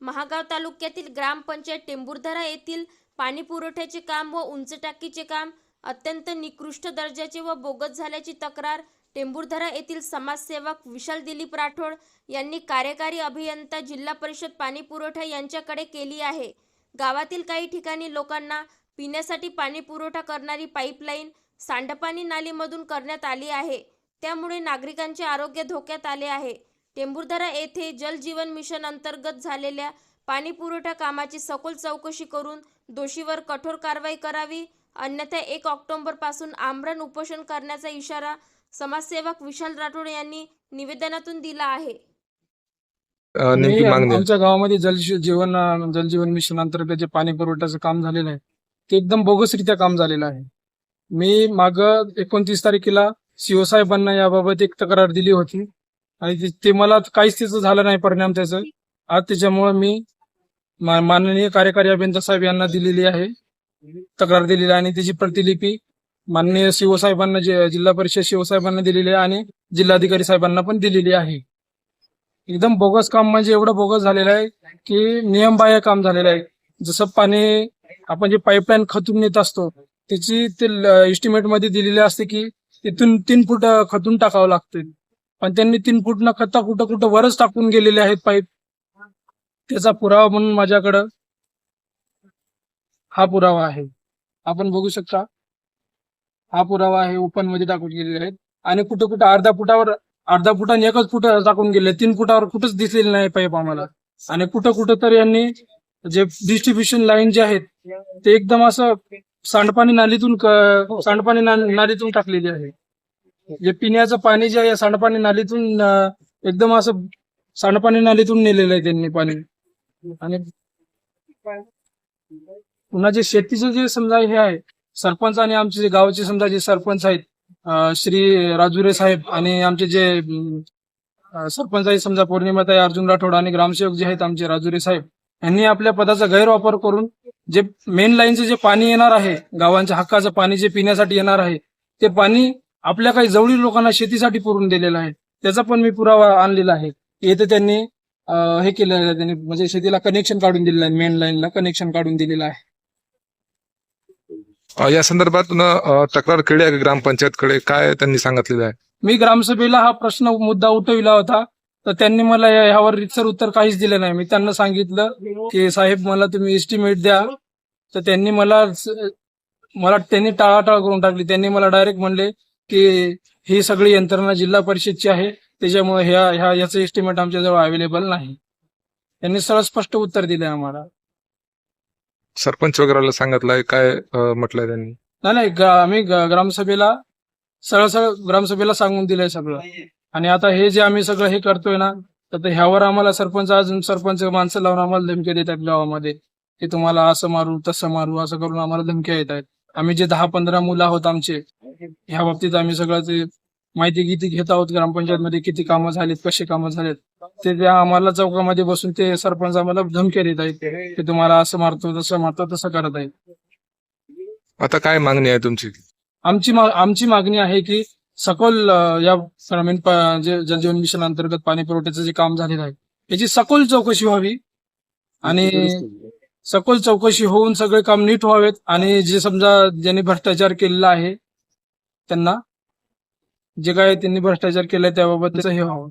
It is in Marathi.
महागाव तालुक्यातील ग्रामपंचायत टेंबुरधरा येथील पाणी पुरवठ्याचे काम व उंच टाकीचे काम अत्यंत निकृष्ट दर्जाचे व बोगस झाल्याची तक्रार टेंबुरधरा येथील समाजसेवक विशाल दिलीप राठोड यांनी कार्यकारी अभियंता जिल्हा परिषद पाणी पुरवठा यांच्याकडे केली आहे. गावातील काही ठिकाणी लोकांना पिण्यासाठी पाणी पुरवठा करणारी पाईपलाईन सांडपाणी नालीमधून करण्यात आली आहे. त्यामुळे नागरिकांचे आरोग्य धोक्यात आले आहे. टेंभुर्धरा येथे जल जीवन मिशन अंतर्गत झालेल्या पाणी पुरवठा कामाची सखोल चौकशी करून दोषीवर कठोर कारवाई करावी अन्यथा एक ऑक्टोबरपासून आमरण उपोषण करण्याचा इशारा समाजसेवक विशाल राठोड यांनी निवेदनातून दिला आहे. मी? आमच्या गावामध्ये जल जीवन अं, जल जीवन मिशन अंतर्गत जे पाणी पुरवठ्याचं काम झालेलं आहे ते एकदम बोगसरित्या काम झालेलं आहे. मी माग एकोणतीस तारखेला सीओ साहेबांना याबाबत एक तक्रार दिली होती. आणि ते- मला काहीच त्याचं झालं नाही परिणाम त्याचं. आज त्याच्यामुळे मी माननीय कार्यकारी अभियंता साहेब यांना दिलेली आहे. तक्रार दिलेली आहे आणि त्याची प्रतिलिपी माननीय सीओ साहेबांना जिल्हा परिषद सीओ साहेबांना दिलेली आहे आणि जिल्हाधिकारी साहेबांना पण दिलेली आहे. एकदम बोगस काम म्हणजे एवढं बोगस झालेलं आहे की नियमबाह्य काम झालेलं आहे. जसं पाणी आपण जे पाईपलाईन खतून नेत असतो त्याची ते एस्टिमेटमध्ये दिलेली असते की तिथून तीन फूट खतून टाकावं लागतं पण त्यांनी तीन फूट न खता कुठं कुठं वरच टाकून गेलेले आहेत पाईप. त्याचा पुरावा म्हणून माझ्याकडं हा पुरावा आहे. आपण बघू शकता हा पुरावा आहे ओपनमध्ये टाकून गेलेले आहेत. आणि कुठं कुठं अर्ध्या फुटावर अर्धा फुटाने एकच फुट टाकून गेले. तीन फुटावर कुठंच दिसलेले नाही पाईप आम्हाला. आणि कुठं कुठं तर यांनी जे डिस्ट्रीब्युशन लाईन जे आहेत ते एकदम असं सांडपाणी नालीतून क- सांडपाणी ना- नालीतून टाकलेली आहे. जे पिण्याचं पाणी जे आहे या सांडपाणी नालीतून अं, एकदम असं सांडपाणी नालीतून नेलेलं आहे त्यांनी पाणी. आणि पुन्हा जे शेतीचं जे समजा हे आहे सरपंच आणि आमचे जे गावाचे समजा जे सरपंच आहेत अं, श्री राजुरे साहेब आणि आमचे जे अं, अं, सरपंच आहेत समजा पौर्णिमाताई अर्जुन राठोड आणि ग्रामसेवक जे आहेत आमचे राजुरे साहेब यांनी आपल्या पदाचा गैरवापर करून जे मेन लाईनचे जे पाणी येणार आहे गावांच्या हक्काचं पाणी जे पिण्यासाठी येणार आहे ते पाणी आपल्या काही जवळील लोकांना शेतीसाठी पुरून दिलेलं आहे. त्याचा पण मी पुरावा आणलेला आहे. येथे त्यांनी हे केलेलं आहे त्यांनी म्हणजे शेतीला कनेक्शन काढून दिलेलं आहे मेन लाईनला कनेक्शन काढून दिलेलं आहे. या संदर्भात तक्रार केली आहे ग्रामपंचायतकडे? काय त्यांनी सांगितलेलं आहे? मी ग्रामसभेला हा प्रश्न मुद्दा उठविला होता तर त्यांनी मला या- ह्यावर रितसर उत्तर काहीच दिलं नाही. मी त्यांना सांगितलं की साहेब मला तुम्ही एस्टिमेट द्या. तर त्यांनी मला मला त्यांनी टाळाटाळ करून टाकली. त्यांनी मला डायरेक्ट म्हणले की ही सगळी यंत्रणा जिल्हा परिषदची आहे. त्याच्यामुळे ह्या ह्या याचं एस्टिमेट आमच्याजवळ अवेलेबल नाही. त्यांनी सरळ स्पष्ट उत्तर दिले आम्हाला. सरपंच वगैरेला सांगितलंय काय म्हटलंय त्यांनी? नाही नाही आम्ही ग्रामसभेला सरळ सरळ ग्रामसभेला सांगून दिलंय सगळं. आणि आता हे जे आम्ही सगळं हे करतोय ना तर ह्यावर आम्हाला सरपंच अजून सरपंच माणसं लावून आम्हाला धमक्या देतात गावामध्ये. की तुम्हाला असं मारू तसं मारू असं करून आम्हाला धमक्या येत आहेत. आम्ही जे दहा पंधरा मुलं आहोत आमचे ह्या बाबतीत आम्ही सगळं ते माहिती किती घेत आहोत ग्रामपंचायतमध्ये किती कामं झालीत कशी कामं झालीत. ते त्या आम्हाला चौकामध्ये बसून ते सरपंच आम्हाला धमक्या देत आहेत. की तुम्हाला असं मारतो तसं मारतो तसं करत आहेत. आता काय मागणी आहे तुमची? आमची मा- आमची मागणी आहे की सखोल अ, या ग्रामीण प- जे जलजीवन मिशन अंतर्गत पाणी पुरवठ्याचं जे काम झालेलं आहे याची सखोल चौकशी व्हावी. आणि सखोल चौकशी होऊन सगळे काम नीट व्हावेत आणि जे समजा ज्यांनी भ्रष्टाचार केलेला आहे त्यांना जे काय त्यांनी भ्रष्टाचार केलाय त्याबाबत त्याचं हे व्हावं.